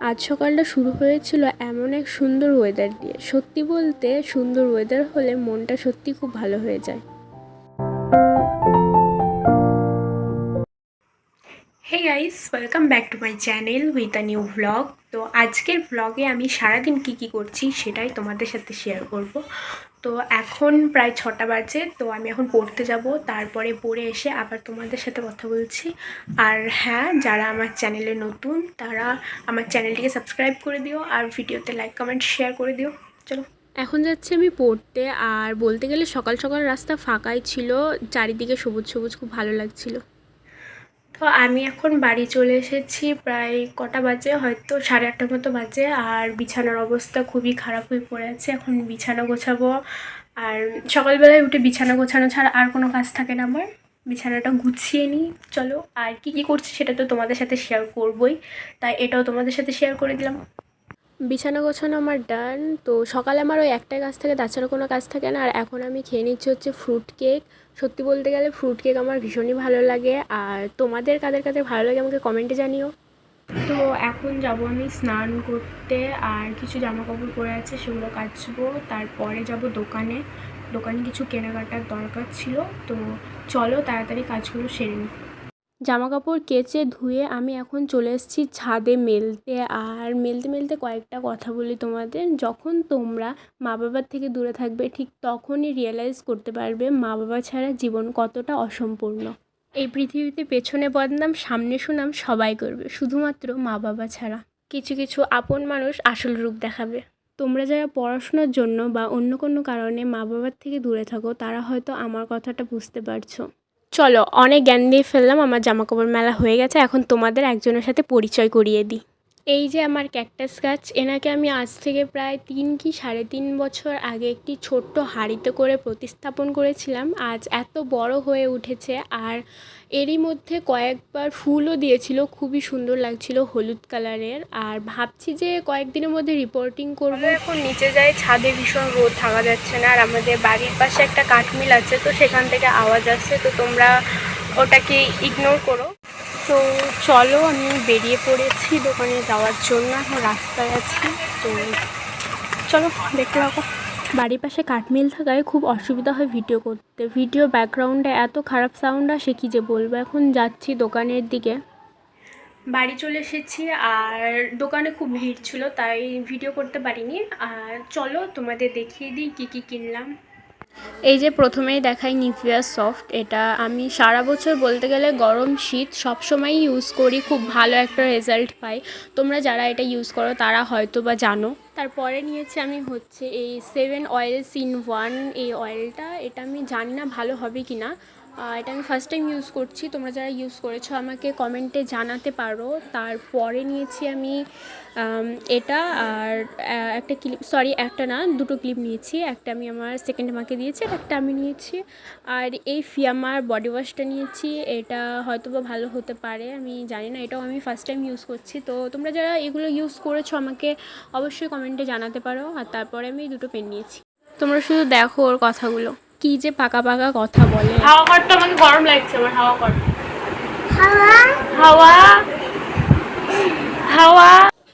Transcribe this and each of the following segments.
আজ সকালটা শুরু হয়েছিল এমন এক সুন্দর ওয়েদার দিয়ে। সত্যি বলতে সুন্দর ওয়েদার হলে মনটা সত্যি খুব ভালো হয়ে যায়। Guys welcome back to my channel with a new vlog তো আজকের ভ্লগে আমি সারাদিন কি কি করছি সেটাই তোমাদের সাথে শেয়ার করব। তো এখন প্রায় ছটা বাজে, তো আমি এখন পড়তে যাব, তারপরে পড়ে এসে আবার তোমাদের সাথে কথা বলছি। আর হ্যাঁ যারা আমার চ্যানেলে নতুন, তারা আমার চ্যানেলটিকে সাবস্ক্রাইব করে দিও, আর ভিডিওতে লাইক কমেন্ট শেয়ার করে দিও। চলো। এখন যাচ্ছি আমি পড়তে, আর বলতে গেলে সকাল সকাল রাস্তা ফাঁকাই ছিল, চারিদিকে সবুজ সবুজ, খুব ভালো লাগছিল। তো আমি এখন বাড়ি চলে এসেছি প্রায় কটা বাজে, হয়তো সাড়ে আটটার মতো বাজে। আর বিছানার অবস্থা খুবই খারাপ হয়ে পড়ে আছে এখন বিছানা গোছাবো। আর সকালবেলায় উঠে বিছানা গোছানো ছাড়া আর কোনো কাজ থাকে না আমার। বিছানাটা গুছিয়ে নিই, চলো। আর কি কি করছি সেটা তো তোমাদের সাথে শেয়ার করবই। তাই এটাও তোমাদের সাথে শেয়ার করে দিলাম। বিছানা গোছানো আমার ডান। তো সকালে আমার ওই একটাই কাজ থাকে, তাছাড়া কোনো কাজ থাকে না। আর এখন আমি খেয়ে নিচ্ছি হচ্ছে ফ্রুট কেক সত্যি বলতে গেলে ফ্রুট কেক আমার ভীষণই ভালো লাগে। আর তোমাদের কাদের কাদের ভালো লাগে আমাকে কমেন্টে জানিও। তো এখন যাব আমি স্নান করতে, আর কিছু জামা কাপড় পরে আছে সেগুলো কাচবো। তারপরে যাব দোকানে। দোকানে কিছু কেনাকাটার দরকার ছিল। তো চলো তাড়াতাড়ি কাজগুলো সেরে নিই জামা কাপড় কেচে ধুয়ে আমি এখন চলে এসেছি ছাদে মেলতে। আর মেলতে মেলতে কয়েকটা কথা বলি তোমাদের। যখন তোমরা মা বাবার থেকে দূরে থাকবে, ঠিক তখনই রিয়েলাইজ করতে পারবে মা বাবা ছাড়া জীবন কতটা অসম্পূর্ণ। এই পৃথিবীতে পেছনে বদনাম, সামনে সুনাম সবাই করবে, শুধুমাত্র মা বাবা ছাড়া। কিছু কিছু আপন মানুষ আসল রূপ দেখাবে। তোমরা যারা পড়াশোনার জন্য বা অন্য কোনো কারণে মা বাবার থেকে দূরে থাকো, তারা হয়তো আমার কথাটা বুঝতে পারছ। চলো, অনেক জ্ঞান দিয়ে ফেললাম, আমার জামাকাপড় মেলা হয়ে গেছে, এখন তোমাদের একজনের সাথে পরিচয় করিয়ে দিই। এই যে আমার ক্যাকটাস গাছ, এনাকে আমি আজ থেকে প্রায় তিন কি সাড়ে তিন বছর আগে একটি ছোট্ট হাঁড়িতে করে প্রতিস্থাপন করেছিলাম। আজ এত বড় হয়ে উঠেছে আর এরই মধ্যে কয়েকবার ফুলও দিয়েছিল, খুবই সুন্দর লাগছিল হলুদ কালারের। আর ভাবছি যে কয়েকদিনের মধ্যে রিপোর্টিং করব। এখন নিচে যাই, ছাদে ভীষণ রোদ, থাকা যাচ্ছে না। আর আমাদের বাড়ির পাশে একটা কাঠমিল আছে, তো সেখান থেকে আওয়াজ আসছে। তো তোমরা ওটাকে ইগনোর করো। তো চলো আমি বেরিয়ে পড়েছি দোকানে যাওয়ার জন্য এখন রাস্তায় আছি। তো চলো দেখতে থাকো। বাড়ির পাশে কাঠমিল থাকায় খুব অসুবিধা হয় ভিডিও করতে। ভিডিও ব্যাকগ্রাউন্ডে এত খারাপ সাউন্ড আসে কী যে বলব? এখন যাচ্ছি দোকানের দিকে। বাড়ি চলে এসেছি আর দোকানে খুব ভিড় ছিল তাই ভিডিও করতে পারিনি। আর চলো তোমাদের দেখিয়ে দিই কী কী কিনলাম। এই যে প্রথমেই দেখাই নিভিয়া সফট, এটা আমি সারা বছর বলতে গেলে গরম শীত সব সময়ই ইউজ করি, খুব ভালো একটা রেজাল্ট পাই। তোমরা যারা এটা ইউজ করো, তারা হয়তো বা জানো। তারপরে নিয়েছি আমি হচ্ছে এই সেভেন অয়েলস ইন ওয়ান এই অয়েলটা এটা আমি জানি না ভালো হবে কি না এটা আমি ফার্স্ট টাইম ইউজ করছি। তোমরা যারা ইউজ করেছ, আমাকে কমেন্টে জানাতে পারো। তারপরে নিয়েছি আমি এটা আর একটা ক্লিপ সরি একটা না, দুটো ক্লিপ নিয়েছি। একটা আমি আমার সেকেন্ড মাকে দিয়েছি, আর একটা আমি নিয়েছি। আর এই ফিয়ামার বডি ওয়াশটা নিয়েছি। এটা হয়তো বা ভালো হতে পারে, আমি জানি না, এটাও আমি ফার্স্ট টাইম ইউজ করছি। তো তোমরা যারা এগুলো ইউজ করেছ, আমাকে অবশ্যই কমেন্টে জানাতে পারো। আর তারপরে আমি দুটো পেন নিয়েছি। তোমরা শুধু দেখো ওর কথাগুলো। কি যে পাকা পাকা কথা বলে। হাওয়া করতে আমাকে গরম লাগছে আমার হাওয়া করতে হাওয়া? হাওয়া?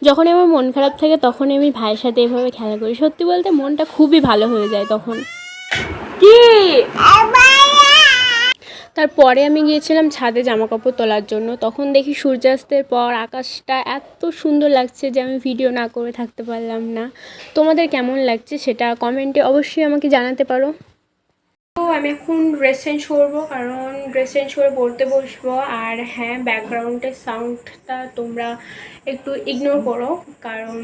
যখন আমার মন খারাপ থাকে তখন আমি ভাইয়ের সাথে এভাবে খেলা করি। সত্যি বলতে মনটা খুবই ভালো হয়ে যায় তখন। কি? তারপরে আমি গিয়েছিলাম ছাদে জামা কাপড় তোলার জন্য। তখন দেখি সূর্যাস্তের পর আকাশটা এত সুন্দর লাগছে যে আমি ভিডিও না করে থাকতে পারলাম না। তোমাদের কেমন লাগছে সেটা কমেন্টে অবশ্যই আমাকে জানাতে পারো। আমি এখন ড্রেস চেঞ্জ করব, কারণ ড্রেস চেঞ্জ করে পড়তে বসবো। আর হ্যাঁ ব্যাকগ্রাউন্ডের সাউন্ডটা তোমরা একটু ইগনোর করো, কারণ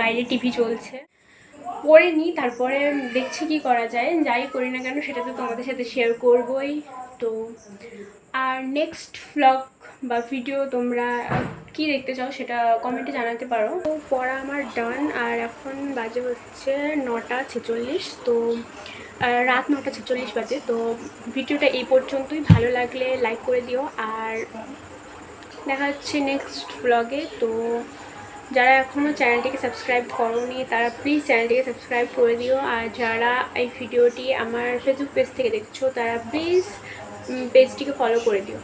বাইরে টিভি চলছে। পরে নিই তারপরে দেখছি কি করা যায়। যাই করি না কেন, সেটা তো তোমাদের সাথে শেয়ার করবোই। তো আর নেক্সট ভ্লগ বা ভিডিও তোমরা কি দেখতে চাও সেটা কমেন্টে জানাতে পারো। তো পড়া আমার ডান আর এখন বাজে হচ্ছে নটা ছেচল্লিশ, তো রাত নটা ছেচল্লিশ বাজে। তো ভিডিওটা এই পর্যন্তই। ভালো লাগলে লাইক করে দিও। আর দেখা হচ্ছে নেক্সট ব্লগে তো যারা এখনও চ্যানেলটিকে সাবস্ক্রাইব করোনি, তারা প্লিজ চ্যানেলটিকে সাবস্ক্রাইব করে দিও। আর যারা এই ভিডিওটি আমার ফেসবুক পেজ থেকে দেখছ, তারা প্লিজ পেজটিকে ফলো করে দিও।